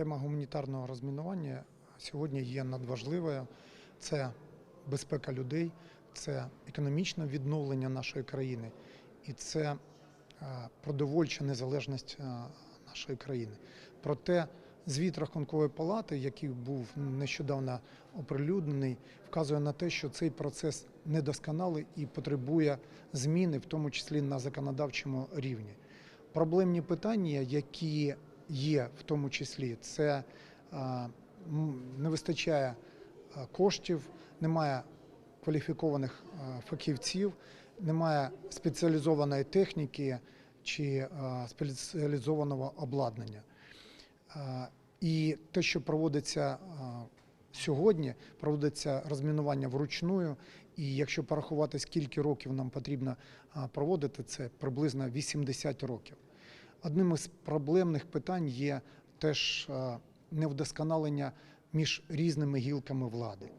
Тема гуманітарного розмінування сьогодні є надважливою. Це безпека людей, це економічне відновлення нашої країни і це е, продовольча незалежність е, нашої країни. Проте звіт Рахункової палати, який був нещодавно оприлюднений, вказує на те, що цей процес недосконалий і потребує зміни, в тому числі на законодавчому рівні. Проблемні питання, які є в тому числі, це е, не вистачає е, коштів, немає кваліфікованих е, фахівців, немає спеціалізованої техніки чи спеціалізованого обладнання. І те, що проводиться сьогодні, проводиться розмінування вручную. І якщо порахувати, скільки років нам потрібно проводити, це приблизно 80 років. Одним із проблемних питань є теж е, невдосконалення між різними гілками влади.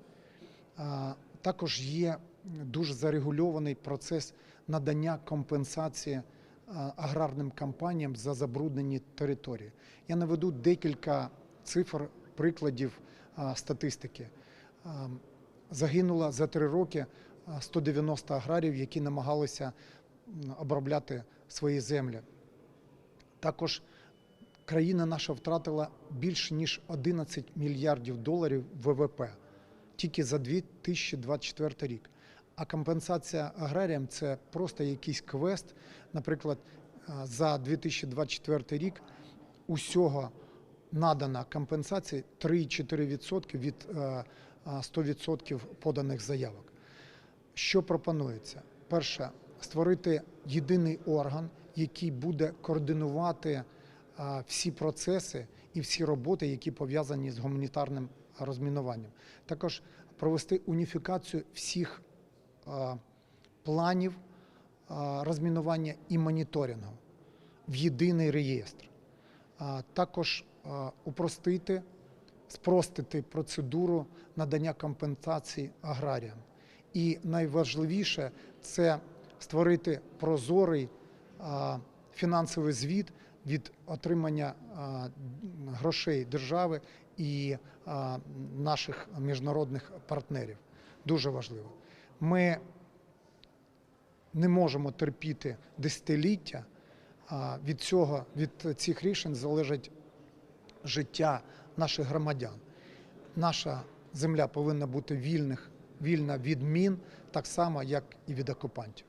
Також є дуже зарегульований процес надання компенсації аграрним компаніям за забруднені території. Я наведу декілька цифр, прикладів статистики. Загинуло за три роки 190 аграріїв, які намагалися обробляти свої землі. Також країна наша втратила більше ніж 11 мільярдів доларів ВВП тільки за 2024 рік. А компенсація аграріям це просто якийсь квест. Наприклад, за 2024 рік усього надана компенсація 3,4% від е, е, 100% поданих заявок. Що пропонується? Перше, створити єдиний орган, який буде координувати всі процеси і всі роботи, які пов'язані з гуманітарним розмінуванням. Також провести уніфікацію всіх планів розмінування і моніторингу в єдиний реєстр. Також упростити, спростити процедуру надання компенсацій аграріям. І найважливіше це створити прозорий фінансовий звіт від отримання грошей держави і наших міжнародних партнерів. Дуже важливо. Ми не можемо терпіти десятиліття. Від цього від цих рішень залежить життя наших громадян. Наша земля повинна бути вільних, вільна від мін, так само як і від окупантів.